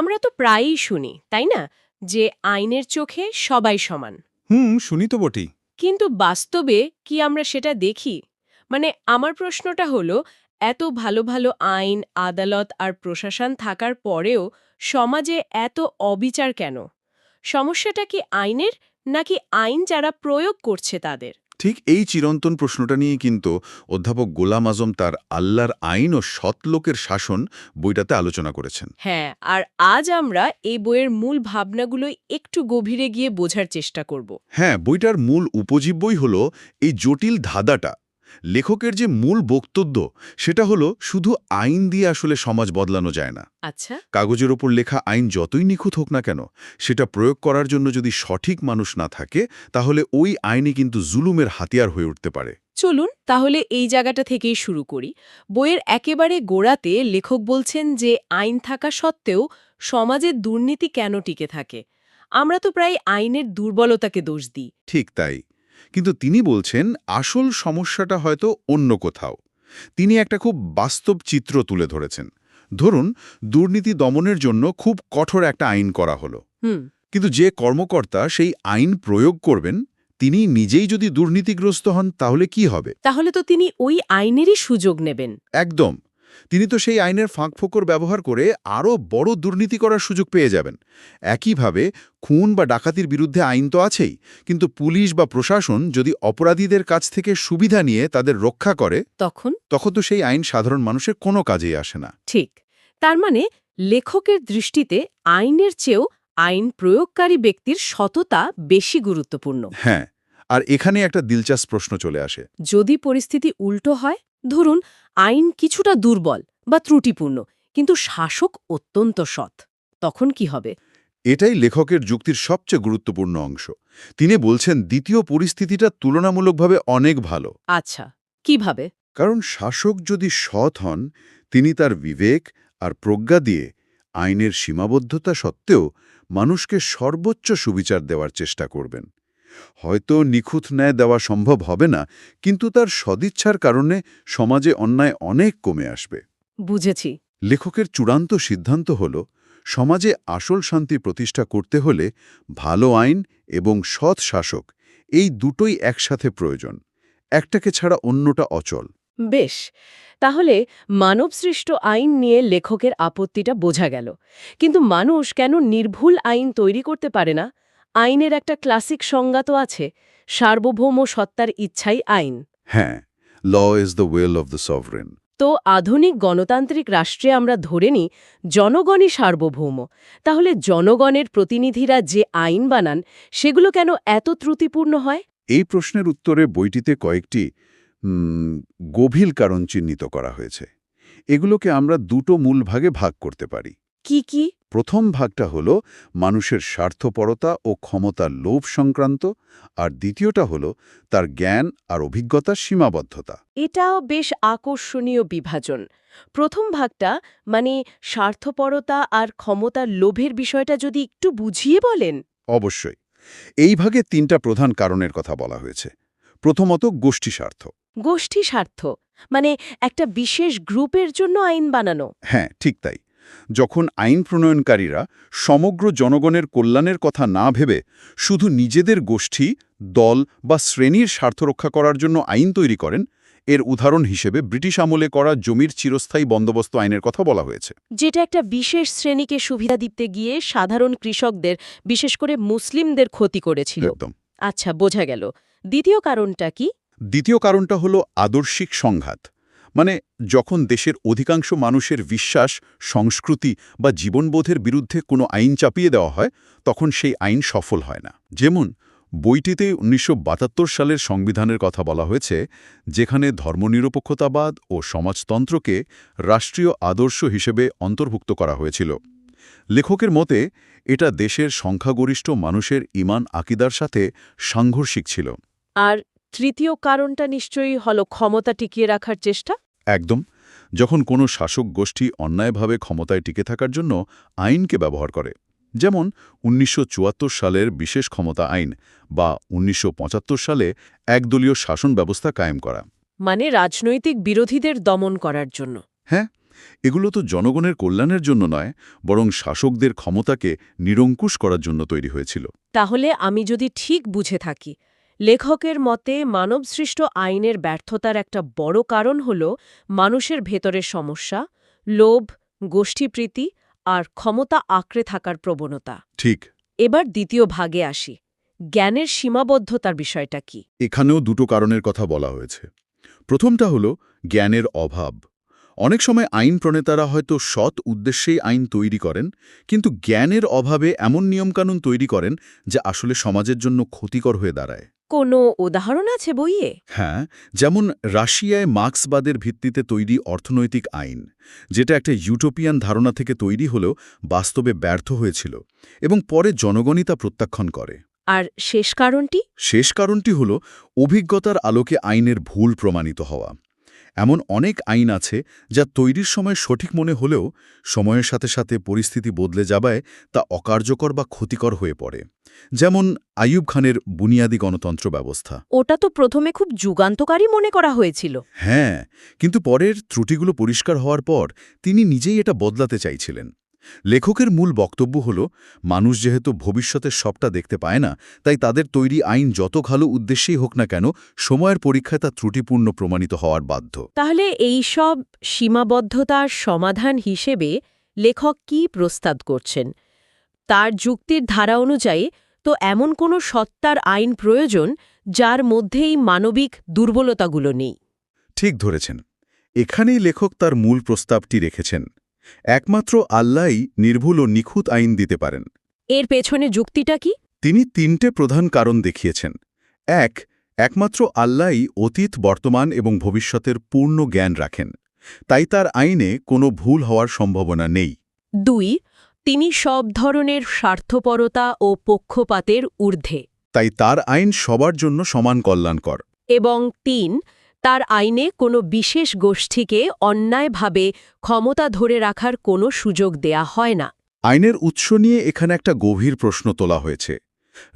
আমরা তো প্রায়ই শুনি তাই না? যে আইনের চোখে সবাই সমান। হুম শুনি তো বটেই। কিন্তু বাস্তবে কি আমরা সেটা দেখি? মানে আমার প্রশ্নটা হলো এত ভালো ভালো আইন আদালত আর প্রশাসন থাকার পরেও সমাজে এত অবিচার কেন? সমস্যাটা কি আইনের নাকি আইন যারা প্রয়োগ করছে তাদের? ঠিক এই চিরন্তন প্রশ্নটা নিয়ে কিন্তু অধ্যাপক গোলাম আজম তার আল্লাহর আইন ও সৎলোকের শাসন বইটাতে আলোচনা করেছেন। হ্যাঁ আর আজ আমরা এই বইয়ের মূল ভাবনাগুলো একটু গভীরে গিয়ে বোঝার চেষ্টা করব। হ্যাঁ বইটার মূল উপজীব্যই হল এই জটিল ধাঁধাটা। লেখকের যে মূল বক্তব্য সেটা হলো শুধু আইন দিয়ে আসলে সমাজ বদলানো যায় না। আচ্ছা। কাগজের ওপর লেখা আইন যতই নিখুঁত হোক না কেন সেটা প্রয়োগ করার জন্য যদি সঠিক মানুষ না থাকে তাহলে ওই আইনই কিন্তু জুলুমের হাতিয়ার হয়ে উঠতে পারে। চলুন তাহলে এই জায়গাটা থেকেই শুরু করি। বইয়ের একেবারে গোড়াতে লেখক বলছেন যে আইন থাকা সত্ত্বেও সমাজের দুর্নীতি কেন টিকে থাকে? আমরা তো প্রায় আইনের দুর্বলতাকে দোষ দিই। ঠিক তাই। কিন্তু তিনি বলছেন আসল সমস্যাটা হয়তো অন্য কোথাও। তিনি একটা খুব বাস্তব চিত্র তুলে ধরেছেন। ধরুন দুর্নীতি দমনের জন্য খুব কঠোর একটা আইন করা হলো। কিন্তু যে কর্মকর্তা সেই আইন প্রয়োগ করবেন তিনি নিজেই যদি দুর্নীতিগ্রস্ত হন তাহলে কি হবে? তাহলে তো তিনি ওই আইনেরই সুযোগ নেবেন। একদম। তিনি তো সেই আইনের ফাঁকফোকর ব্যবহার করে আরও বড় দুর্নীতি করার সুযোগ পেয়ে যাবেন। একইভাবে খুন বা ডাকাতির বিরুদ্ধে আইন তো আছেই কিন্তু পুলিশ বা প্রশাসন যদি অপরাধীদের কাছ থেকে সুবিধা নিয়ে তাদের রক্ষা করে তখন? তখন তো সেই আইন সাধারণ মানুষের কোনো কাজেই আসে না। ঠিক। তার মানে লেখকের দৃষ্টিতে আইনের চেয়েও আইন প্রয়োগকারী ব্যক্তির সততা বেশি গুরুত্বপূর্ণ। হ্যাঁ আর এখানে একটা দিলচাস প্রশ্ন চলে আসে। যদি পরিস্থিতি উল্টো হয় ধরুন আইন কিছুটা দুর্বল বা ত্রুটিপূর্ণ কিন্তু শাসক অত্যন্ত সৎ। তখন কি হবে? এটাই লেখকের যুক্তির সবচেয়ে গুরুত্বপূর্ণ অংশ। তিনি বলছেন দ্বিতীয় পরিস্থিতিটা তুলনামূলকভাবে অনেক ভালো। আচ্ছা কীভাবে? কারণ শাসক যদি সৎ হন তিনি তার বিবেক আর প্রজ্ঞা দিয়ে আইনের সীমাবদ্ধতা সত্ত্বেও মানুষকে সর্বোচ্চ সুবিচার দেওয়ার চেষ্টা করবেন। হয়তো নিখুঁত ন্যায় দেওয়া সম্ভব হবে না কিন্তু তার সদিচ্ছার কারণে সমাজে অন্যায় অনেক কমে আসবে। বুঝেছি। লেখকের চূড়ান্ত সিদ্ধান্ত হল সমাজে আসল শান্তি প্রতিষ্ঠা করতে হলে ভালো আইন এবং সৎ শাসক এই দুটোই একসাথে প্রয়োজন একটাকে ছাড়া অন্যটা অচল। বেশ তাহলে মানবসৃষ্ট আইন নিয়ে লেখকের আপত্তিটা বোঝা গেল। কিন্তু মানুষ কেন নির্ভুল আইন তৈরি করতে পারে না? আইনের একটা ক্লাসিক সংজ্ঞা তো আছে সার্বভৌম সত্তার ইচ্ছাই আইন। হ্যাঁ law is the will of the sovereign তো আধুনিক গণতান্ত্রিক রাষ্ট্রে আমরা ধরে নিই জনগণই সার্বভৌম। তাহলে জনগণের প্রতিনিধিরা যে আইন বানান সেগুলো কেন এত ত্রুটিপূর্ণ হয়? এই প্রশ্নের উত্তরে বইটিতে কয়েকটি গভীর কারণ চিহ্নিত করা হয়েছে। এগুলোকে আমরা দুটো মূল ভাগে ভাগ করতে পারি। কি কি? প্রথম ভাগটা হল মানুষের স্বার্থপরতা ও ক্ষমতার লোভ সংক্রান্ত আর দ্বিতীয়টা হল তার জ্ঞান আর অভিজ্ঞতার সীমাবদ্ধতা। এটাও বেশ আকর্ষণীয় বিভাজন। প্রথম ভাগটা মানে স্বার্থপরতা আর ক্ষমতার লোভের বিষয়টা যদি একটু বুঝিয়ে বলেন। অবশ্যই। এই ভাগে তিনটা প্রধান কারণের কথা বলা হয়েছে। প্রথমত গোষ্ঠী স্বার্থ গোষ্ঠী স্বার্থ মানে একটা বিশেষ গ্রুপের জন্য আইন বানানো। হ্যাঁ ঠিক তাই। যখন আইন প্রণয়নকারীরা সমগ্র জনগণের কল্যাণের কথা না ভেবে শুধু নিজেদের গোষ্ঠী দল বা শ্রেণির স্বার্থ রক্ষা করার জন্য আইন তৈরি করেন এর উদাহরণ হিসেবে ব্রিটিশ আমলে করা জমির চিরস্থায়ী বন্দোবস্ত আইনের কথা বলা হয়েছে। যেটা একটা বিশেষ শ্রেণীকে সুবিধা দিতে গিয়ে সাধারণ কৃষকদের বিশেষ করে মুসলিমদের ক্ষতি করেছিল। একদম। আচ্ছা বোঝা গেল। দ্বিতীয় কারণটা কি? দ্বিতীয় কারণটা হলো আদর্শিক সংঘাত। মানে যখন দেশের অধিকাংশ মানুষের বিশ্বাস, সংস্কৃতি বা জীবনবোধের বিরুদ্ধে কোনো আইন চাপিয়ে দেওয়া হয়, তখন সেই আইন সফল হয় না। যেমন, বইটিতে উনিশশো সালের সংবিধানের কথা বলা হয়েছে, যেখানে ধর্মনিরপেক্ষতাবাদ ও সমাজতন্ত্রকে রাষ্ট্রীয় আদর্শ হিসেবে অন্তর্ভুক্ত করা হয়েছিল। লেখকের মতে, এটা দেশের সংখ্যাগরিষ্ঠ মানুষের ইমান আকিদার সাথে সাংঘর্ষিক ছিল। আর তৃতীয় কারণটা নিশ্চয়ই হল ক্ষমতা টিকিয়ে রাখার চেষ্টা? একদম। যখন কোনো শাসক গোষ্ঠী অন্যায়ভাবে ক্ষমতায় টিকে থাকার জন্য আইনকে ব্যবহার করে যেমন উনিশশো চুয়াত্তর সালের বিশেষ ক্ষমতা আইন বা উনিশশো পঁচাত্তর সালে একদলীয় শাসন ব্যবস্থা কায়েম করা। মানে রাজনৈতিক বিরোধীদের দমন করার জন্য। হ্যাঁ এগুলো তো জনগণের কল্যাণের জন্য নয় বরং শাসকদের ক্ষমতাকে নিরঙ্কুশ করার জন্য তৈরি হয়েছিল। তাহলে আমি যদি ঠিক বুঝে থাকি লেখকের মতে মানবসৃষ্ট আইনের ব্যর্থতার একটা বড় কারণ হল মানুষের ভেতরের সমস্যা লোভ গোষ্ঠীপ্রীতি আর ক্ষমতা আঁকড়ে থাকার প্রবণতা। ঠিক। এবার দ্বিতীয় ভাগে আসি। জ্ঞানের সীমাবদ্ধতার বিষয়টা কি? এখানেও দুটো কারণের কথা বলা হয়েছে। প্রথমটা হলো জ্ঞানের অভাব। অনেক সময় আইন প্রণেতারা হয়তো সৎ উদ্দেশ্যেই আইন তৈরি করেন কিন্তু জ্ঞানের অভাবে এমন নিয়মকানুন তৈরি করেন যা আসলে সমাজের জন্য ক্ষতিকর হয়ে দাঁড়ায়। কোনো উদাহরণ আছে বইয়ে? হ্যাঁ যেমন রাশিয়ায় মার্ক্সবাদের ভিত্তিতে তৈরি অর্থনৈতিক আইন যেটা একটা ইউটোপিয়ান ধারণা থেকে তৈরি হলেও বাস্তবে ব্যর্থ হয়েছিল এবং পরে জনগণই তা প্রত্যাখ্যান করে। আর শেষ কারণটি? শেষ কারণটি হল অভিজ্ঞতার আলোকে আইনের ভুল প্রমাণিত হওয়া। এমন অনেক আইন আছে যা তৈরির সময় সঠিক মনে হলেও সময়ের সাথে সাথে পরিস্থিতি বদলে যাবায় তা অকার্যকর বা ক্ষতিকর হয়ে পড়ে। যেমন আইয়ুব খানের বুনিয়াদি গণতন্ত্র ব্যবস্থা। ওটা তো প্রথমে খুব যুগান্তকারী মনে করা হয়েছিল। হ্যাঁ কিন্তু পরের ত্রুটিগুলো পরিষ্কার হওয়ার পর তিনি নিজেই এটা বদলাতে চাইছিলেন। লেখকের মূল বক্তব্য হল মানুষ যেহেতু ভবিষ্যতের সবটা দেখতে পায় না তাই তাদের তৈরি আইন যত ভালো উদ্দেশ্যেই হোক না কেন সময়ের পরীক্ষায় তা ত্রুটিপূর্ণ প্রমাণিত হওয়ার বাধ্য। তাহলে এই সব সীমাবদ্ধতার সমাধান হিসেবে লেখক কি প্রস্তাব করছেন? তার যুক্তির ধারা অনুযায়ী তো এমন কোনো সত্তার আইন প্রয়োজন যার মধ্যেই মানবিক দুর্বলতাগুলো নেই। ঠিক ধরেছেন। এখানেই লেখক তার মূল প্রস্তাবটি রেখেছেন। একমাত্র আল্লাহই নির্ভুল ও নিখুঁত আইন দিতে পারেন। এর পেছনে যুক্তিটা কি? তিনি তিনটে প্রধান কারণ দেখিয়েছেন। এক একমাত্র আল্লাহই অতীত বর্তমান এবং ভবিষ্যতের পূর্ণ জ্ঞান রাখেন। তাই তার আইনে কোনো ভুল হওয়ার সম্ভাবনা নেই। দুই তিনি সব ধরনের স্বার্থপরতা ও পক্ষপাতের ঊর্ধ্বে। তাই তার আইন সবার জন্য সমান কল্যাণকর। এবং তিন তার আইনে কোনো বিশেষ গোষ্ঠীকে অন্যায়ভাবে ক্ষমতা ধরে রাখার কোনো সুযোগ দেয়া হয় না। আইনের উৎস নিয়ে এখানে একটা গভীর প্রশ্ন তোলা হয়েছে।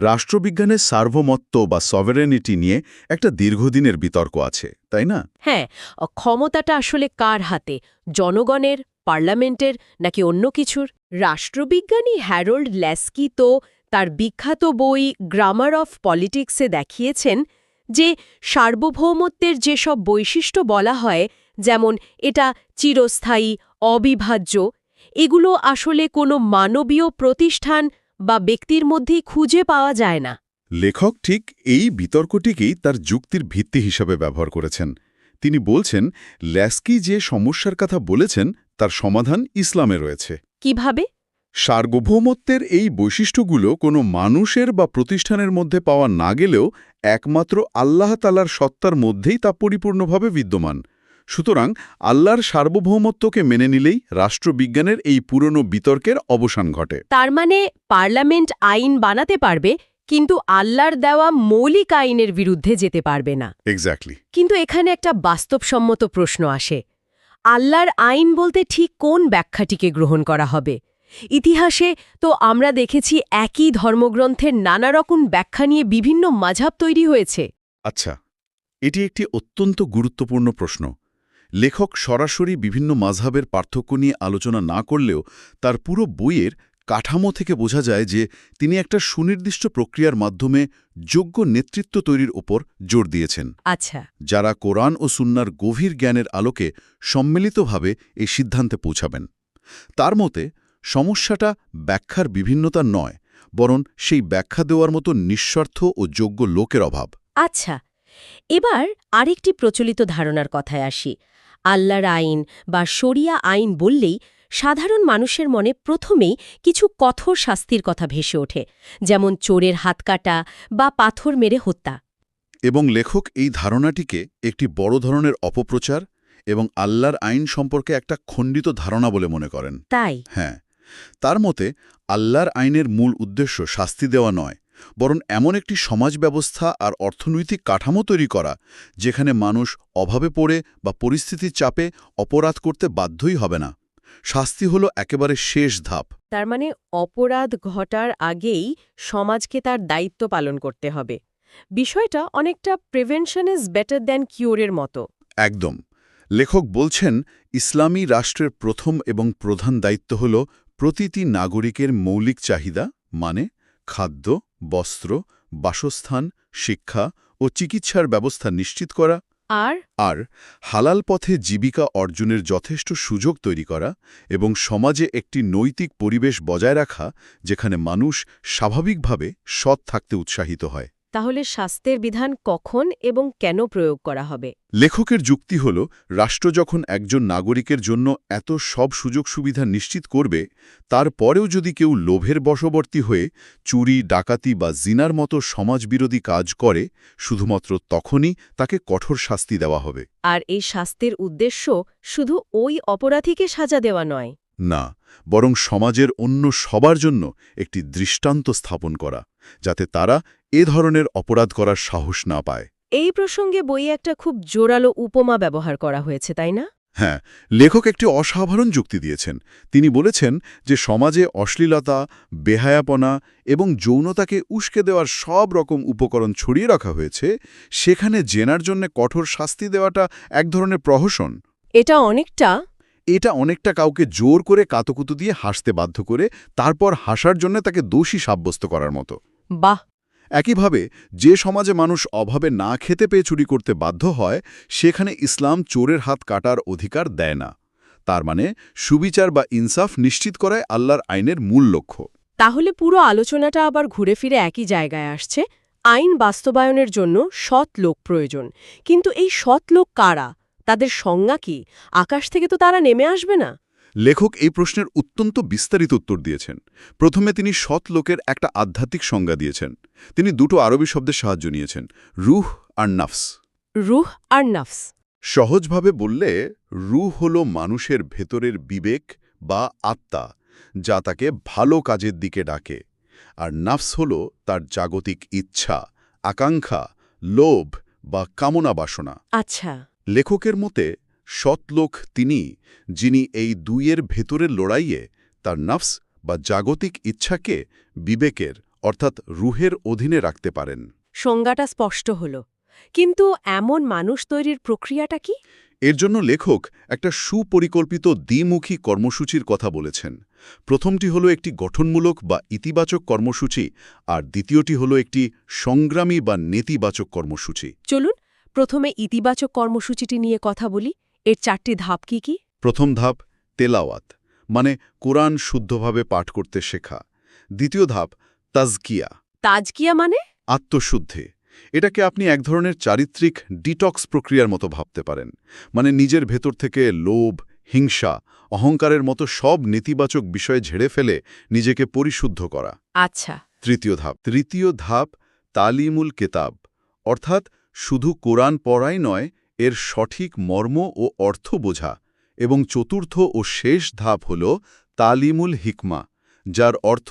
রাষ্ট্রবিজ্ঞানের সার্বমত্ব বা সভারেনিটি নিয়ে একটা দীর্ঘদিনের বিতর্ক আছে তাই না? হ্যাঁ ক্ষমতাটা আসলে কার হাতে? জনগণের পার্লামেন্টের নাকি অন্য কিছুর? রাষ্ট্রবিজ্ঞানী হ্যারোল্ড ল্যাস্কি তো তার বিখ্যাত বই গ্রামার অফ পলিটিক্সে দেখিয়েছেন যে সার্বভৌমত্বের যেসব বৈশিষ্ট্য বলা হয় যেমন এটা চিরস্থায়ী অবিভাজ্য এগুলো আসলে কোনো মানবীয় প্রতিষ্ঠান বা ব্যক্তির মধ্যেই খুঁজে পাওয়া যায় না। লেখক ঠিক এই বিতর্কটিকেই তার যুক্তির ভিত্তি হিসাবে ব্যবহার করেছেন। তিনি বলছেন ল্যাস্কি যে সমস্যার কথা বলেছেন তার সমাধান ইসলামে রয়েছে। কীভাবে? সার্বভৌমত্বের এই বৈশিষ্ট্যগুলো কোনো মানুষের বা প্রতিষ্ঠানের মধ্যে পাওয়া না গেলেও একমাত্র আল্লাহ তালার সত্তার মধ্যেই তা পরিপূর্ণভাবে বিদ্যমান। সুতরাং আল্লাহর সার্বভৌমত্বকে মেনে নিলেই রাষ্ট্রবিজ্ঞানের এই পুরনো বিতর্কের অবসান ঘটে। তার মানে পার্লামেন্ট আইন বানাতে পারবে কিন্তু আল্লাহর দেওয়া মৌলিক আইনের বিরুদ্ধে যেতে পারবে না। এক্স্যাক্টলি কিন্তু এখানে একটা বাস্তবসম্মত প্রশ্ন আসে। আল্লাহর আইন বলতে ঠিক কোন ব্যাখ্যাটিকে গ্রহণ করা হবে? ইতিহাসে তো আমরা দেখেছি একই ধর্মগ্রন্থের নানা রকম ব্যাখ্যা নিয়ে বিভিন্ন মাঝাব তৈরি হয়েছে। আচ্ছা এটি একটি অত্যন্ত গুরুত্বপূর্ণ প্রশ্ন। লেখক সরাসরি বিভিন্ন মাঝহাবের পার্থক্য নিয়ে আলোচনা না করলেও তার পুরো বইয়ের কাঠামো থেকে বোঝা যায় যে তিনি একটা সুনির্দিষ্ট প্রক্রিয়ার মাধ্যমে যোগ্য নেতৃত্ব তৈরির ওপর জোর দিয়েছেন। আচ্ছা। যারা কোরআন ও সুন্নার গভীর জ্ঞানের আলোকে সম্মিলিতভাবে এই সিদ্ধান্তে পৌঁছাবেন। তার মতে সমস্যাটা ব্যাখ্যার বিভিন্নতা নয় বরং সেই ব্যাখ্যা দেওয়ার মতো নিঃস্বার্থ ও যোগ্য লোকের অভাব। আচ্ছা এবার আরেকটি প্রচলিত ধারণার কথায় আসি। আল্লাহর আইন বা শরিয়া আইন বললেই সাধারণ মানুষের মনে প্রথমেই কিছু কঠোর শাস্তির কথা ভেসে ওঠে যেমন চোরের হাত কাটা বা পাথর মেরে হত্যা। এবং লেখক এই ধারণাটিকে একটি বড় ধরনের অপপ্রচার এবং আল্লাহর আইন সম্পর্কে একটা খণ্ডিত ধারণা বলে মনে করেন। তাই? হ্যাঁ। তার মতে আল্লাহর আইনের মূল উদ্দেশ্য শাস্তি দেওয়া নয় বরং এমন একটি সমাজ ব্যবস্থা আর অর্থনৈতিক কাঠামো তৈরি করা যেখানে মানুষ অভাবে পড়ে বা পরিস্থিতির চাপে অপরাধ করতে বাধ্যই হবে না। শাস্তি হলো একেবারে শেষ ধাপ। তার মানে অপরাধ ঘটার আগেই সমাজকে তার দায়িত্ব পালন করতে হবে। বিষয়টা অনেকটা প্রিভেনশন ইজ বেটার দ্যান কিওরের মতো। একদম। লেখক বলছেন ইসলামী রাষ্ট্রের প্রথম এবং প্রধান দায়িত্ব হল প্রতিটি নাগরিকের মৌলিক চাহিদা মানে খাদ্য বস্ত্র বাসস্থান শিক্ষা ও চিকিৎসার ব্যবস্থা নিশ্চিত করা। আর? আর হালাল পথে জীবিকা অর্জনের যথেষ্ট সুযোগ তৈরি করা এবং সমাজে একটি নৈতিক পরিবেশ বজায় রাখা যেখানে মানুষ স্বাভাবিকভাবে সৎ থাকতে উৎসাহিত হয়। তাহলে স্বাস্থ্যের বিধান কখন এবং কেন প্রয়োগ করা হবে? লেখকের যুক্তি হল রাষ্ট্র যখন একজন নাগরিকের জন্য এত সব সুযোগ সুবিধা নিশ্চিত করবে তারপরেও যদি কেউ লোভের বশবর্তী হয়ে চুরি ডাকাতি বা জিনার মতো সমাজবিরোধী কাজ করে শুধুমাত্র তখনই তাকে কঠোর শাস্তি দেওয়া হবে। আর এই শাস্তির উদ্দেশ্য শুধু ওই অপরাধীকে সাজা দেওয়া নয়। না বরং সমাজের অন্য সবার জন্য একটি দৃষ্টান্ত স্থাপন করা যাতে তারা এ ধরনের অপরাধ করার সাহস না পায়। এই প্রসঙ্গে বইয়ে একটা খুব জোরালো উপমা ব্যবহার করা হয়েছে তাই না? হ্যাঁ লেখক একটি অসাধারণ যুক্তি দিয়েছেন। তিনি বলেছেন যে সমাজে অশ্লীলতা বেহায়াপনা এবং যৌনতাকে উস্কে দেওয়ার সব রকম উপকরণ ছড়িয়ে রাখা হয়েছে সেখানে জেনার জন্য কঠোর শাস্তি দেওয়াটা এক ধরনের প্রহসন। এটা অনেকটা এটা অনেকটা কাউকে জোর করে কাতকুতু দিয়ে হাসতে বাধ্য করে তারপর হাসার জন্য তাকে দোষী সাব্যস্ত করার মতো। বাহ! একইভাবে যে সমাজে মানুষ অভাবে না খেতে পেয়ে চুরি করতে বাধ্য হয় সেখানে ইসলাম চোরের হাত কাটার অধিকার দেয় না। তার মানে সুবিচার বা ইনসাফ নিশ্চিত করায় আল্লাহর আইনের মূল লক্ষ্য। তাহলে পুরো আলোচনাটা আবার ঘুরে ফিরে একই জায়গায় আসছে। আইন বাস্তবায়নের জন্য সৎ লোক প্রয়োজন। কিন্তু এই সৎ লোক কারা? তাদের সংজ্ঞা কি? আকাশ থেকে তো তারা নেমে আসবে না। লেখক এই প্রশ্নের অত্যন্ত বিস্তারিত উত্তর দিয়েছেন। প্রথমে তিনি সৎ লোকের একটা আধ্যাত্মিক সংজ্ঞা দিয়েছেন। তিনি দুটো আরবি শব্দের সাহায্য নিয়েছেন রুহ আর নাফস। রুহ আর নাফস। সহজভাবে বললে রুহ হল মানুষের ভেতরের বিবেক বা আত্মা যা তাকে ভালো কাজের দিকে ডাকে। আর নাফস হল তার জাগতিক ইচ্ছা আকাঙ্ক্ষা লোভ বা কামনা বাসনা। আচ্ছা। লেখকের মতে সৎ লোক তিনি যিনি এই দুইয়ের ভেতরের লড়াইয়ে তার নাফস বা জাগতিক ইচ্ছাকে বিবেকের অর্থাৎ রুহের অধীনে রাখতে পারেন। সংজ্ঞাটা স্পষ্ট হল। কিন্তু এমন মানুষ তৈরির প্রক্রিয়াটা কি? এর জন্য লেখক একটা সুপরিকল্পিত দ্বিমুখী কর্মসূচির কথা বলেছেন। প্রথমটি হলো একটি গঠনমূলক বা ইতিবাচক কর্মসূচি আর দ্বিতীয়টি হলো একটি সংগ্রামী বা নেতিবাচক কর্মসূচি। চলুন প্রথমে ইতিবাচক কর্মসূচিটি নিয়ে কথা বলি এর চারটি ধাপ কি কি? প্রথম ধাপ তেলাওয়াত মানে কোরআন শুদ্ধভাবে পাঠ করতে শেখা। দ্বিতীয় ধাপ তাজকিয়া। তাজকিয়া মানে? আত্মশুদ্ধে। এটাকে আপনি এক ধরনের চারিত্রিক ডিটক্স প্রক্রিয়ার মতো ভাবতে পারেন। মানে নিজের ভেতর থেকে লোভ হিংসা অহংকারের মতো সব নেতিবাচক বিষয় ঝেড়ে ফেলে নিজেকে পরিশুদ্ধ করা। আচ্ছা। তৃতীয় ধাপ তৃতীয় ধাপ তালিমুল কেতাব অর্থাৎ শুধু কোরআন পড়াই নয় এর সঠিক মর্ম ও অর্থ বোঝা। এবং চতুর্থ ও শেষ ধাপ হল তালিমুল হিকমা যার অর্থ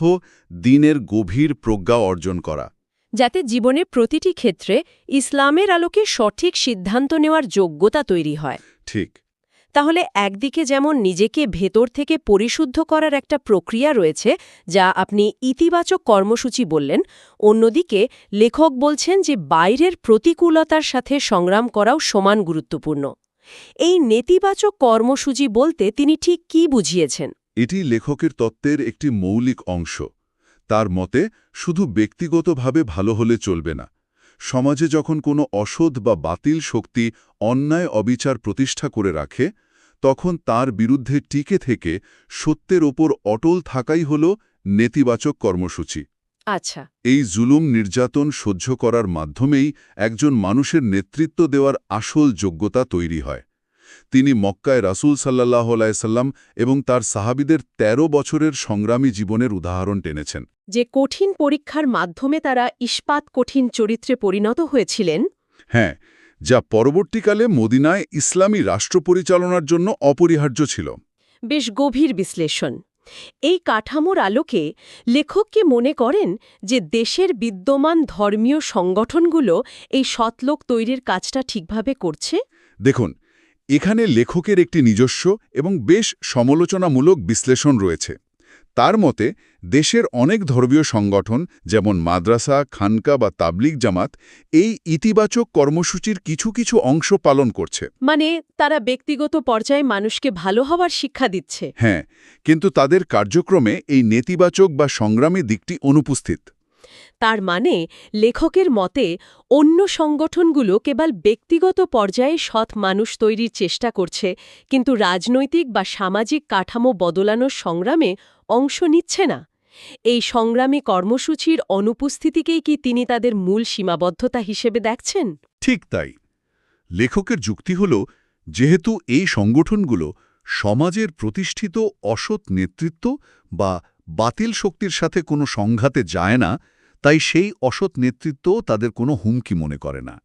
দিনের গভীর প্রজ্ঞা অর্জন করা। যাতে জীবনের প্রতিটি ক্ষেত্রে ইসলামের আলোকে সঠিক সিদ্ধান্ত নেওয়ার যোগ্যতা তৈরি হয়। ঠিক। তাহলে একদিকে যেমন নিজেকে ভেতর থেকে পরিশুদ্ধ করার একটা প্রক্রিয়া রয়েছে, যা আপনি ইতিবাচক কর্মসূচি বললেন, অন্যদিকে লেখক বলছেন যে বাইরের প্রতিকূলতার সাথে সংগ্রাম করাও সমান গুরুত্বপূর্ণ। এই নেতিবাচক কর্মসূচি বলতে তিনি ঠিক কি বুঝিয়েছেন? এটি লেখকের তত্ত্বের একটি মৌলিক অংশ। তার মতে, শুধু ব্যক্তিগতভাবে ভালো হলে চলবে না। সমাজে যখন কোনো অসৎ বা বাতিল শক্তি অন্যায় অবিচার প্রতিষ্ঠা করে রাখে তখন তার বিরুদ্ধে টিকে থেকে সত্যের ওপর অটল থাকাই হল নেতিবাচক কর্মসূচি। আচ্ছা। এই জুলুম নির্যাতন সহ্য করার মাধ্যমেই একজন মানুষের নেতৃত্ব দেওয়ার আসল যোগ্যতা তৈরি হয়। তিনি মক্কায় রাসূল সাল্লাহ আলাইসাল্লাম এবং তার সাহাবিদের ১৩ বছরের সংগ্রামী জীবনের উদাহরণ টেনেছেন। যে কঠিন পরীক্ষার মাধ্যমে তারা ইস্পাত কঠিন চরিত্রে পরিণত হয়েছিলেন হ্যাঁ যা পরবর্তীকালে মদিনায় ইসলামী রাষ্ট্র পরিচালনার জন্য অপরিহার্য ছিল। বেশ গভীর বিশ্লেষণ। এই কাঠামোর আলোকে লেখক কি মনে করেন যে দেশের বিদ্যমান ধর্মীয় সংগঠনগুলো এই সৎলোক তৈরির কাজটা ঠিকভাবে করছে? দেখুন এখানে লেখকের একটি নিজস্ব এবং বেশ সমালোচনামূলক বিশ্লেষণ রয়েছে। তার মতে দেশের অনেক ধর্মীয় সংগঠন যেমন মাদ্রাসা খানকা বা তাবলিক জামাত এই ইতিবাচক কর্মসূচির কিছু কিছু অংশ পালন করছে। মানে তারা ব্যক্তিগত পর্যায়ে মানুষকে ভালো হওয়ার শিক্ষা দিচ্ছে। হ্যাঁ কিন্তু তাদের কার্যক্রমে এই নেতিবাচক বা সংগ্রামী দিকটি অনুপস্থিত। তার মানে লেখকের মতে অন্য সংগঠনগুলো কেবল ব্যক্তিগত পর্যায়ে সৎ মানুষ তৈরির চেষ্টা করছে, কিন্তু রাজনৈতিক বা সামাজিক কাঠামো বদলানোর সংগ্রামে অংশ নিচ্ছে না। এই সংগ্রামী কর্মসূচির অনুপস্থিতিকেই কি তিনি তাদের মূল সীমাবদ্ধতা হিসেবে দেখছেন? ঠিক তাই। লেখকের যুক্তি হল, যেহেতু এই সংগঠনগুলো সমাজের প্রতিষ্ঠিত অসৎ নেতৃত্ব বা বাতিল শক্তির সাথে কোনো সংঘাতে যায় না তাই সেই অসৎ নেতৃত্ব তাদের কোনো হুমকি মনে করে না।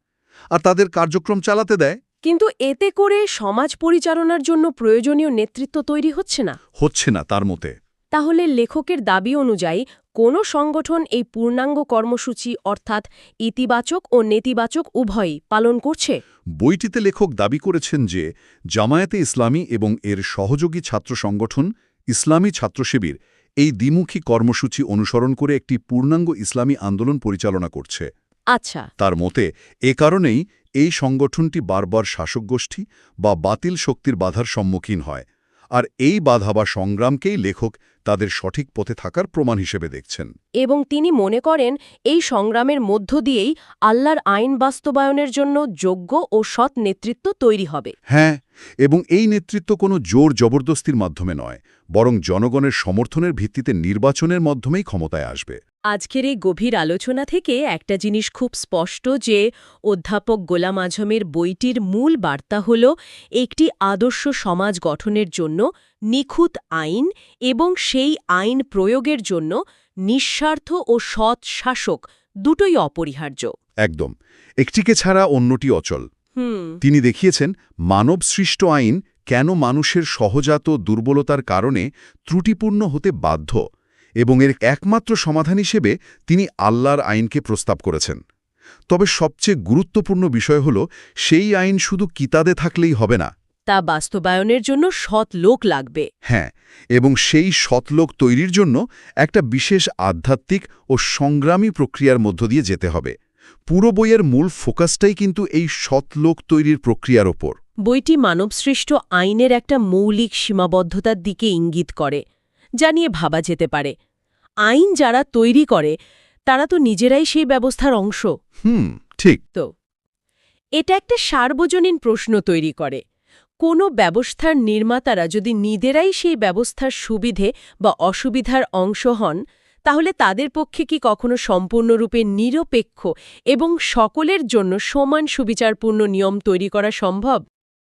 আর তাদের কার্যক্রম চালাতে দেয়? কিন্তু এতে করে সমাজ পরিচালনার জন্য প্রয়োজনীয় নেতৃত্ব তৈরি হচ্ছে না। হচ্ছে না তার মতে। তাহলে লেখকের দাবি অনুযায়ী কোনো সংগঠন এই পূর্ণাঙ্গ কর্মসূচি অর্থাৎ ইতিবাচক ও নেতিবাচক উভয়ই পালন করছে? বইটিতে লেখক দাবি করেছেন যে জামায়াতে ইসলামী এবং এর সহযোগী ছাত্র সংগঠন ইসলামী ছাত্র শিবির এই দ্বিমুখী কর্মসূচি অনুসরণ করে একটি পূর্ণাঙ্গ ইসলামী আন্দোলন পরিচালনা করছে। আচ্ছা। তার মতে এ কারণেই এই সংগঠনটি বারবার শাসকগোষ্ঠী বা বাতিল শক্তির বাধার সম্মুখীন হয়। আর এই বাধা বা সংগ্রামকেই লেখক তাদের সঠিক পথে থাকার প্রমাণ হিসেবে দেখছেন। এবং তিনি মনে করেন এই সংগ্রামের মধ্য দিয়েই আল্লাহর আইন বাস্তবায়নের জন্য যোগ্য ও সৎ নেতৃত্ব তৈরি হবে। হ্যাঁ এবং এই নেতৃত্ব কোনো জোর জবরদস্তির মাধ্যমে নয় বরং জনগণের সমর্থনের ভিত্তিতে নির্বাচনের মাধ্যমেই ক্ষমতায় আসবে। আজকের এই গভীর আলোচনা থেকে একটা জিনিস খুব স্পষ্ট যে অধ্যাপক গোলাম আজমের বইটির মূল বার্তা হল একটি আদর্শ সমাজ গঠনের জন্য নিখুঁত আইন এবং সেই আইন প্রয়োগের জন্য নিঃস্বার্থ ও সৎ শাসক দুটোই অপরিহার্য। একদম। একটিকে ছাড়া অন্যটি অচল। তিনি দেখিয়েছেন মানব সৃষ্ট আইন কেন মানুষের সহজাত দুর্বলতার কারণে ত্রুটিপূর্ণ হতে বাধ্য? এবং এর একমাত্র সমাধান হিসেবে তিনি আল্লাহর আইনকে প্রস্তাব করেছেন। তবে সবচেয়ে গুরুত্বপূর্ণ বিষয় হল সেই আইন শুধু কিতাদে থাকলেই হবে না। তা বাস্তবায়নের জন্য সৎ লোক লাগবে। হ্যাঁ এবং সেই সৎ লোক তৈরির জন্য একটা বিশেষ আধ্যাত্মিক ও সংগ্রামী প্রক্রিয়ার মধ্য দিয়ে যেতে হবে। পুরো বইয়ের মূল ফোকাসটাই কিন্তু এই সৎ লোক তৈরির প্রক্রিয়ার ওপর। বইটি মানবসৃষ্ট আইনের একটা মৌলিক সীমাবদ্ধতার দিকে ইঙ্গিত করে যা নিয়ে ভাবা যেতে পারে। আইন যারা তৈরি করে তারা তো নিজেরাই সেই ব্যবস্থার অংশ। হুম ঠিক। তো এটা একটা সার্বজনীন প্রশ্ন তৈরি করে। কোনো ব্যবস্থার নির্মাতারা যদি নিজেরাই সেই ব্যবস্থার সুবিধে বা অসুবিধার অংশ হন তাহলে তাদের পক্ষে কি কখনো সম্পূর্ণরূপে নিরপেক্ষ এবং সকলের জন্য সমান সুবিচারপূর্ণ নিয়ম তৈরি করা সম্ভব?